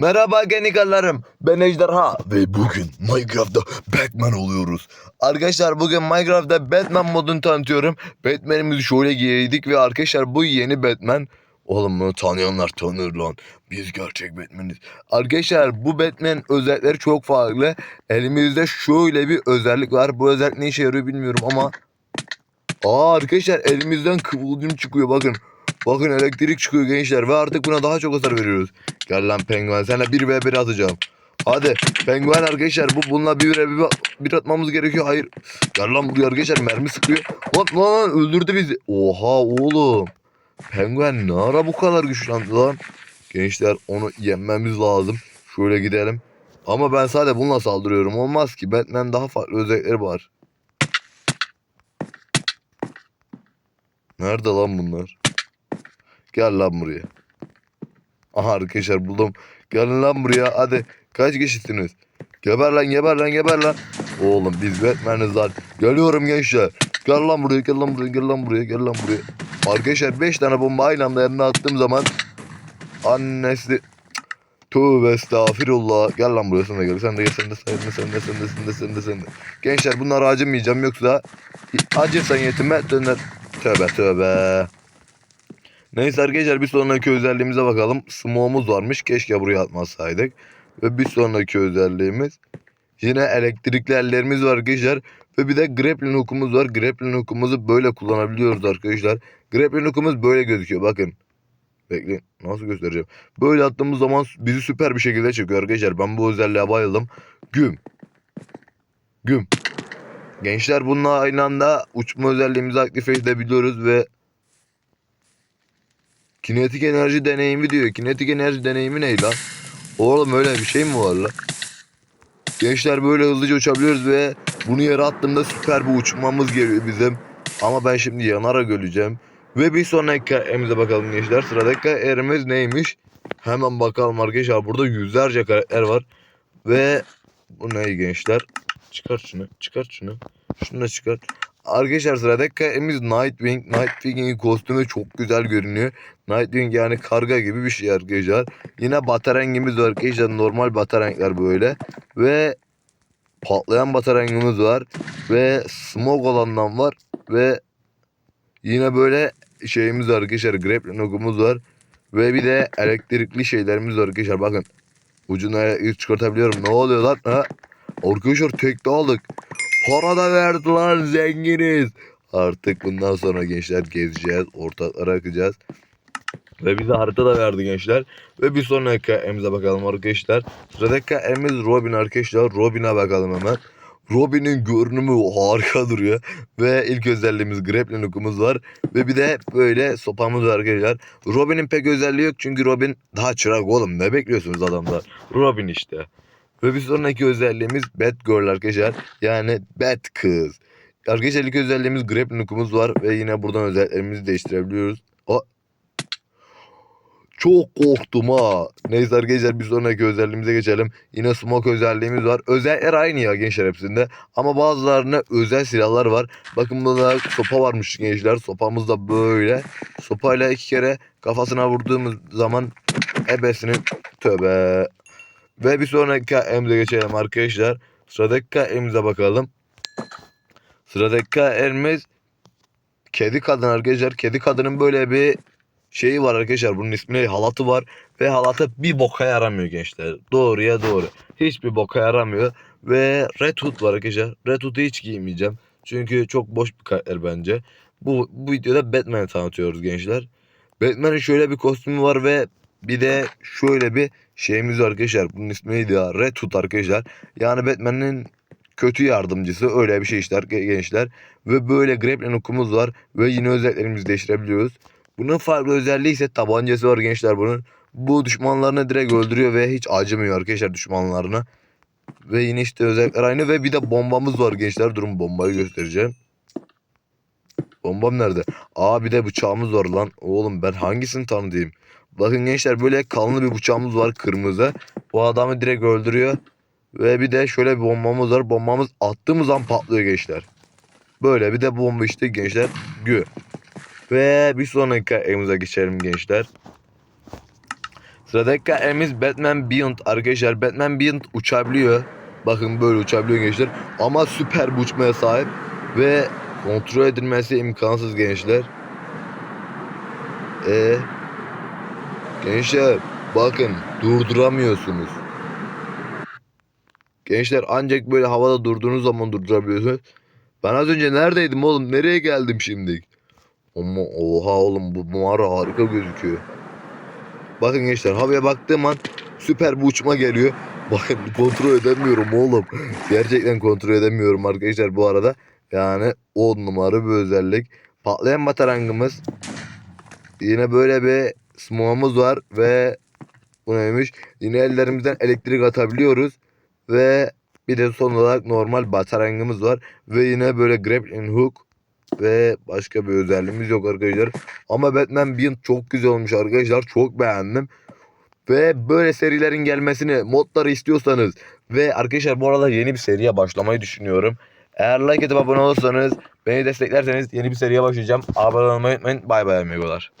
Merhaba genikallarım. Ben Ejderha ve bugün Minecraft'ta Batman oluyoruz. Arkadaşlar bugün Minecraft'ta Batman modunu tanıtıyorum. Batman'imizi şöyle giydik ve arkadaşlar bu yeni Batman. Oğlum bunu tanıyanlar tanır lan. Biz gerçek Batman'iz. Arkadaşlar bu Batman özellikleri çok farklı. Elimizde şöyle bir özellik var. Bu özellik ne işe yarıyor bilmiyorum ama. Aa arkadaşlar elimizden kıvılcım çıkıyor bakın. Bakın elektrik çıkıyor gençler ve artık buna daha çok hasar veriyoruz. Gel lan penguen sana 1v1 atacağım. Hadi penguen arkadaşlar bu bununla 1 v 1 atmamız gerekiyor. Hayır. Gel lan buraya arkadaşlar mermi sıkıyor. Lan lan öldürdü bizi. Oha oğlum. Penguen ne ara bu kadar güçlendi lan. Gençler onu yenmemiz lazım. Şöyle gidelim. Ama ben sadece bununla saldırıyorum. Olmaz ki. Batman daha farklı özellikleri var. Nerede lan bunlar? Gel lan buraya. Aha arkadaşlar buldum. Gelin lan buraya hadi. Kaç kişisiniz? Geber lan geber lan geber lan. Oğlum biz Batman'iz lan. Geliyorum gençler. Gel lan buraya gel lan buraya gel lan buraya gel lan buraya. Arkadaşlar 5 tane bomba aynı anda yanına attığım zaman annesi Tövbe estağfirullah. Gel lan buraya sen de gel. Sen de gel sen de sen de sen de sen de sen de sen de sen de. Gençler bunları acımayacağım yoksa acırsan yetime döner. Tövbe tövbe. Neyse arkadaşlar bir sonraki özelliğimize bakalım. Smoke'umuz varmış. Keşke buraya atmasaydık. Ve bir sonraki özelliğimiz yine elektrikli ellerimiz var arkadaşlar. Ve bir de grappling hook'umuz var. Grappling hook'umuzu böyle kullanabiliyoruz arkadaşlar. Grappling hook'umuz böyle gözüküyor bakın. Bekleyin nasıl göstereceğim. Böyle attığımız zaman bizi süper bir şekilde çekiyor arkadaşlar. Ben bu özelliğe bayıldım. Güm. Güm. Gençler bununla aynı anda uçma özelliğimizi aktif edebiliyoruz ve Kinetik enerji deneyimi diyor. Kinetik enerji deneyimi ne lan? Oğlum öyle bir şey mi var lan? Gençler böyle hızlıca uçabiliyoruz ve bunu yere attığımda süper bir uçmamız geliyor bizim. Ama ben şimdi yanarak öleceğim. Ve bir sonraki karakterimize bakalım gençler. Sıradaki karakterimiz neymiş? Hemen bakalım arkadaşlar. Burada yüzlerce karakter var. Ve bu ne gençler? Çıkart şunu. Çıkart şunu. Şunu da çıkart. Arkadaşlar sıradaki karakterimiz Nightwing. Nightwing'in kostümü çok güzel görünüyor. Nightwing yani karga gibi bir şey arkadaşlar. Yine batarengimiz var arkadaşlar. Normal batarengler böyle. Ve patlayan batarengimiz var. Ve smoke olandan var. Ve yine böyle şeyimiz var arkadaşlar. Grappling hook'umuz var. Ve bir de elektrikli şeylerimiz var arkadaşlar. Bakın. Ucuna çıkartabiliyorum. Ne oluyor lan? Ha? Arkadaşlar tekte aldık. Para da verdiler zenginiz. Artık bundan sonra gençler gezeceğiz. Ortaklara akacağız. Ve bize harita da verdi gençler. Ve bir sonraki emze bakalım arkadaşlar. Sıradaki emiz Robin arkadaşlar. Robin'e bakalım hemen. Robin'in görünümü harika duruyor. Ve ilk özelliğimiz grappling hook'umuz var. Ve bir de böyle sopamız var arkadaşlar. Robin'in pek özelliği yok çünkü Robin daha çırak oğlum. Ne bekliyorsunuz adamlar? Robin işte. Ve bir sonraki özelliğimiz Batgirl arkadaşlar. Yani Bat kız. Arkadaşlar ilk özelliğimiz grappling hook'umuz var. Ve yine buradan özelliklerimizi değiştirebiliyoruz. O çok korktum ha. Neyse arkadaşlar bir sonraki özelliğimize geçelim. Yine smoke özelliğimiz var. Özellikler aynı ya gençler hepsinde. Ama bazılarına özel silahlar var. Bakın burada sopa varmış gençler. Sopamız da böyle. Sopayla iki kere kafasına vurduğumuz zaman ebesinin tövbe. Ve bir sonraki emze geçelim arkadaşlar. Sıradaki emze bakalım. Sıradaki elimiz kedi kadın arkadaşlar. Kedi kadının böyle bir şeyi var arkadaşlar. Bunun ismi halatı var. Ve halatı bir boka yaramıyor gençler. Doğruya doğru. Hiçbir boka yaramıyor. Ve Red Hood var arkadaşlar. Red Hood'u hiç giymeyeceğim. Çünkü çok boş bir karakter bence. Bu, bu videoda Batman'i tanıtıyoruz gençler. Batman'in şöyle bir kostümü var ve bir de şöyle bir şeyimiz var arkadaşlar. Bunun ismi neydi ya? Red Hood arkadaşlar. Yani Batman'in kötü yardımcısı öyle bir şey işte gençler. Ve böyle grappling hook'umuz var. Ve yine özelliklerimizi değiştirebiliyoruz. Bunun farklı özelliği ise tabancası var gençler bunun. Bu düşmanlarını direkt öldürüyor ve hiç acımıyor arkadaşlar düşmanlarına. Ve yine işte özellikler aynı ve bir de bombamız var gençler. Durun bombayı göstereceğim. Bombam nerede? Aa bir de bıçağımız var lan. Oğlum ben hangisini tanıdayım? Bakın gençler böyle kalın bir bıçağımız var kırmızı. Bu adamı direkt öldürüyor. Ve bir de şöyle bir bombamız var. Bombamız attığımız an patlıyor gençler. Böyle bir de bomba işte gençler. Gü. Ve bir sonraki elimize geçelim gençler. Sıradaki karakterimiz Batman Beyond arkadaşlar. Batman Beyond uçabiliyor. Bakın böyle uçabiliyor gençler. Ama süper uçmaya sahip. Ve kontrol edilmesi imkansız gençler. E Gençler bakın durduramıyorsunuz. Gençler ancak böyle havada durduğunuz zaman durdurabiliyorsunuz. Ben az önce neredeydim oğlum? Nereye geldim şimdi? Ama oha oğlum bu mağara harika gözüküyor. Bakın gençler havaya baktığım an süper bir uçma geliyor. Bakın kontrol edemiyorum oğlum. Gerçekten kontrol edemiyorum arkadaşlar bu arada. Yani 10 numara bir özellik. Patlayan batarangımız. Yine böyle bir smoğumuz var ve bu neymiş? Yine ellerimizden elektrik atabiliyoruz. Ve bir de son olarak normal batarangımız var. Ve yine böyle grappling hook ve başka bir özelliğimiz yok arkadaşlar. Ama Batman Beyond çok güzel olmuş arkadaşlar. Çok beğendim. Ve böyle serilerin gelmesini, modları istiyorsanız ve arkadaşlar bu arada yeni bir seriye başlamayı düşünüyorum. Eğer like edip abone olursanız, beni desteklerseniz yeni bir seriye başlayacağım. Abone olmayı unutmayın. Bay bay amigolar.